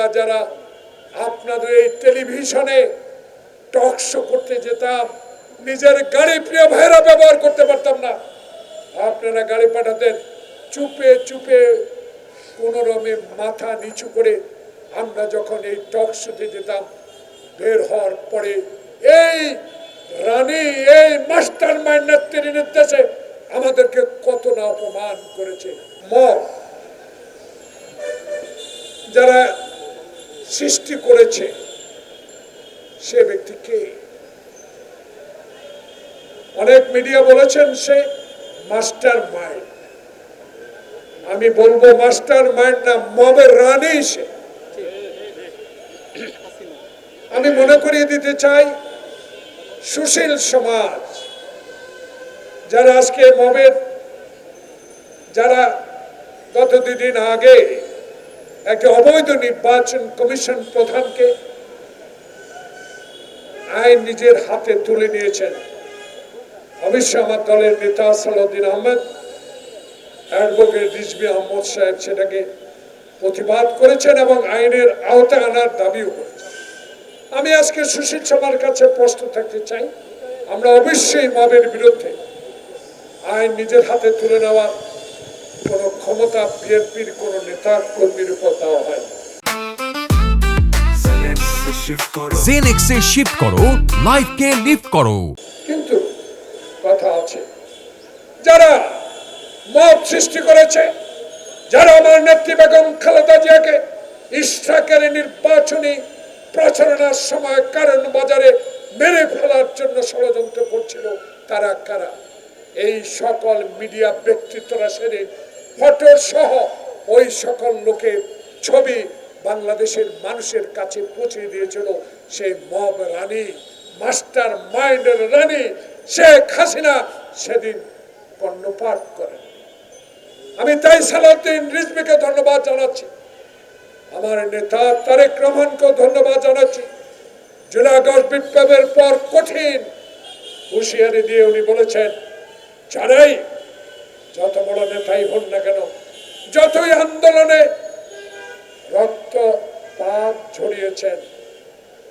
আমরা যারা আপনাদের এই টেলিভিশনে টক শো করতে যেতাম, নিজের গাড়ি প্রিয় ভাইরা ব্যবহার করতে পারতাম না। আপনারা গাড়ি পাঠাতেন, চুপে চুপে কোনোরমে মাথা নিচু করে আমরা যখন এই টক শোতে যেতাম, বের হওয়ার পরে এই রানী, এই মাস্টার মাইন্ডের নির্দেশে আমাদেরকে কত না অপমান করেছে। মব যারা সৃষ্টি করেছে, সে ব্যক্তি কে? অনেক মিডিয়া বলেছেন সে মাস্টার মাইন্ড আমি বলব মাস্টার মাইন্ড না, মবের রানী সে। আমি মনে করিয়ে দিতে চাই, সুশীল সমাজ। যারা আজকে মবের, যারা গত দুদিন আগে একটা অবৈধ নির্বাচন কমিশন প্রধানকে আইন নিজের হাতে তুলে নিয়েছেন। অবশ্যই আমার দলের নেতা সালাউদ্দিন আহমেদ, অ্যাডভোকেট রিজবি আহমদ সাহেব সেটাকে প্রতিবাদ করেছেন এবং আইনের আওতায় আনার দাবিও করেছেন। আমি আজকে সুশীল সবার কাছে প্রশ্ন থাকতে চাই, আমরা অবশ্যই মবের বিরুদ্ধে আইন নিজের হাতে তুলে নেওয়ার ক্ষমতা বিএনপির কোনো নেতা কর্মীর উপর দেওয়া হয় জেনেক্সে শিফট করো লাইফকে লিফট করো। কিন্তু কথা আছে যারা মত সৃষ্টি করেছে যারা আমার নেত্রী বেগম খালেদা জিয়াকে ইস্টাকের নির্বাচনী প্রচারণার সময় কারণ বাজারে মেরে ফেলার জন্য ষড়যন্ত্র করছিল তারা কারা? এই সকল মিডিয়া ব্যক্তিত্বরা সেরে ফটো সহ ওই সকল লোকের ছবি বাংলাদেশের মানুষের কাছে পৌঁছে দিয়েছিল সেই মব রানী, মাস্টার মাইন্ডের রানী শেখ হাসিনা সেদিন কর্ণপাত করেন আমি তাই সালাউদ্দিন রিজবিকে ধন্যবাদ জানাচ্ছি। আমার নেতা তারেক রহমানকে ধন্যবাদ জানাচ্ছি। আগস্ট বিপ্লবের পর কঠিন হুঁশিয়ারি দিয়ে উনি বলেছেন, যারাই যত বড় নেতাই হন না কেন, যতই আন্দোলনে রক্ত, পাপ ঝরিয়েছেন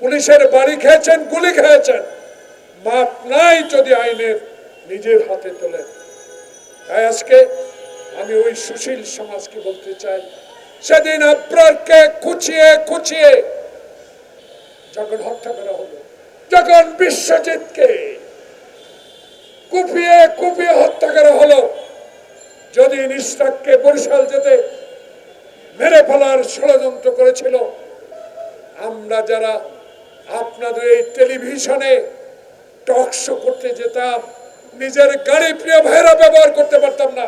পুলিশের বাড়ি খেয়েছেন, গুলি খেয়েছেন, মাপ নাই যদি আইনের নিজের হাতে তোলেন। তাই আজকে আমি ওই সুশীল সমাজকে বলতে চাই, সেদিন আব্রারকে খুঁচিয়ে খুঁচিয়ে যখন হত্যা করা হলো, যখন বিশ্বজিৎকে কুপিয়ে হত্যা করা হলো নিস্তাককে বরিশাল যেতে মেরে ফেলার ষড়যন্ত্র করেছিল। আমরা যারা আপনাদের এই টেলিভিশনে টক শো করতে যেতাম, নিজের গাড়ি প্রিয় ভাইরা ব্যবহার করতে পারতাম না।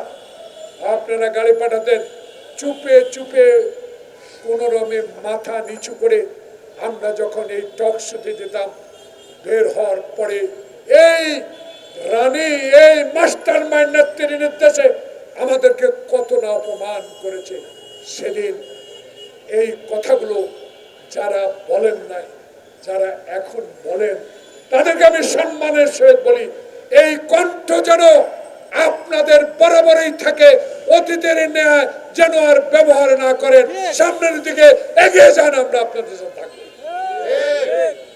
আপনারা গাড়ি পাঠাতেন, চুপে চুপে কোনোরমে মাথা নিচু করে আমরা যখন এই টক শোতে যেতাম, বের হওয়ার পরে এই রানী, এই মাস্টার মাইন্ডের নির্দেশে আমাদেরকে কত না অপমান করেছে সেদিন। এই কথাগুলো যারা বলেন নাই যারা এখন বলেন তাদেরকে আমি সম্মানের সহিত বলি এই কণ্ঠ যেন আপনাদের বরাবরই থাকে অতীতের ন্যায় যেন আর ব্যবহার না করেন। সামনের দিকে এগিয়ে যান আমরা আপনাদের সাথে থাকব।